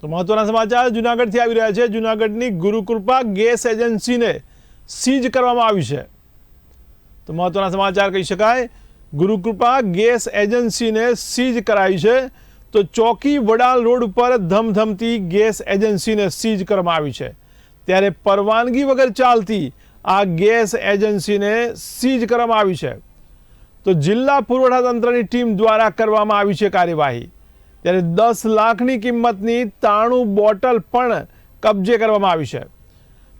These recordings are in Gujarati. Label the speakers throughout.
Speaker 1: તો મહત્વના સમાચાર જુનાગઢથી આવી રહ્યા છે. જુનાગઢની ગુરુકૃપા ગેસ એજન્સીને સીઝ કરવામાં આવી છે. તો મહત્વના સમાચાર કહી શકાય, ગુરુકૃપા ગેસ એજન્સીને સીઝ કરાઈ છે. તો ચોકી વડાલ રોડ ઉપર ધમધમતી ગેસ એજન્સીને સીઝ કરવામાં આવી છે. ત્યારે પરવાનગી વગર ચાલતી આ ગેસ એજન્સીને સીઝ કરવામાં આવી છે. તો જિલ્લા પુરવઠા તંત્રની ટીમ દ્વારા કરવામાં આવી છે કાર્યવાહી. ત્યારે દસ લાખની કિંમતની તાણું બોટલ પણ કબજે કરવામાં આવી છે.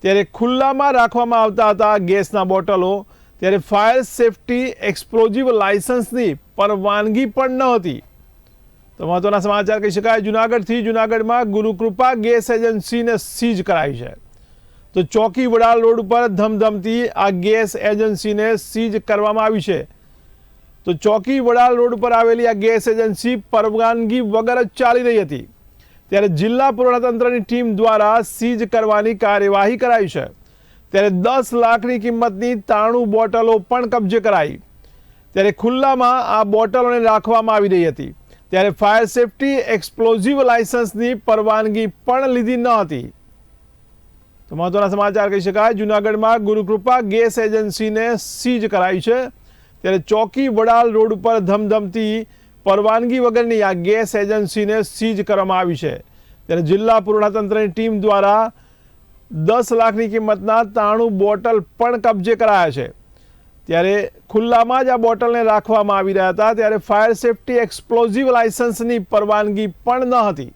Speaker 1: ત્યારે ખુલ્લામાં રાખવામાં આવતા હતા ગેસના બોટલો, ત્યારે ફાયર સેફટી એક્સપ્લોઝિવ લાયસન્સની પરવાનગી પણ ન હતી. તો મહત્વના સમાચાર કહી શકાય, જુનાગઢથી જુનાગઢમાં ગુરુકૃપા ગેસ એજન્સીને સીઝ કરાઈ છે. તો ચોકી વડાલ રોડ ઉપર ધમધમતી આ ગેસ એજન્સીને સીઝ કરવામાં આવી છે. તો ચોકી વડાલ રોડ પર આવેલી આ ગેસ એજન્સી પરવાનગી વગર જ ચાલી રહી હતી. ત્યારે જિલ્લા પુરવઠાતંત્રની ટીમ દ્વારા સીઝ કરવાની કાર્યવાહી કરાઈ છે. ત્યારે દસ લાખની કિંમતની તાણું બોટલો પણ કબજે કરાઈ. ત્યારે ખુલ્લામાં આ બોટલોને રાખવામાં આવી રહી હતી. ત્યારે ફાયર સેફટી એક્સપ્લોઝિવ લાયસન્સની પરવાનગી પણ લીધી ન હતી. તો મહત્વના સમાચાર કહી શકાય, જૂનાગઢમાં ગુરુકૃપા ગેસ એજન્સીને સીઝ કરાઈ છે. ત્યારે ચોકી વડાલ રોડ ઉપર ધમધમતી પરવાનગી વગરની આ ગેસ એજન્સીને સીઝ કરવામાં આવી છે. ત્યારે જિલ્લા પુરવઠાતંત્રની ટીમ દ્વારા દસ લાખની કિંમતના તાણું બોટલ પણ કબજે કરાયા છે. ત્યારે ખુલ્લામાં જ આ બોટલને રાખવામાં આવી રહ્યા હતા, ત્યારે ફાયર સેફટી એક્સપ્લોઝિવ લાયસન્સની પરવાનગી પણ ન હતી.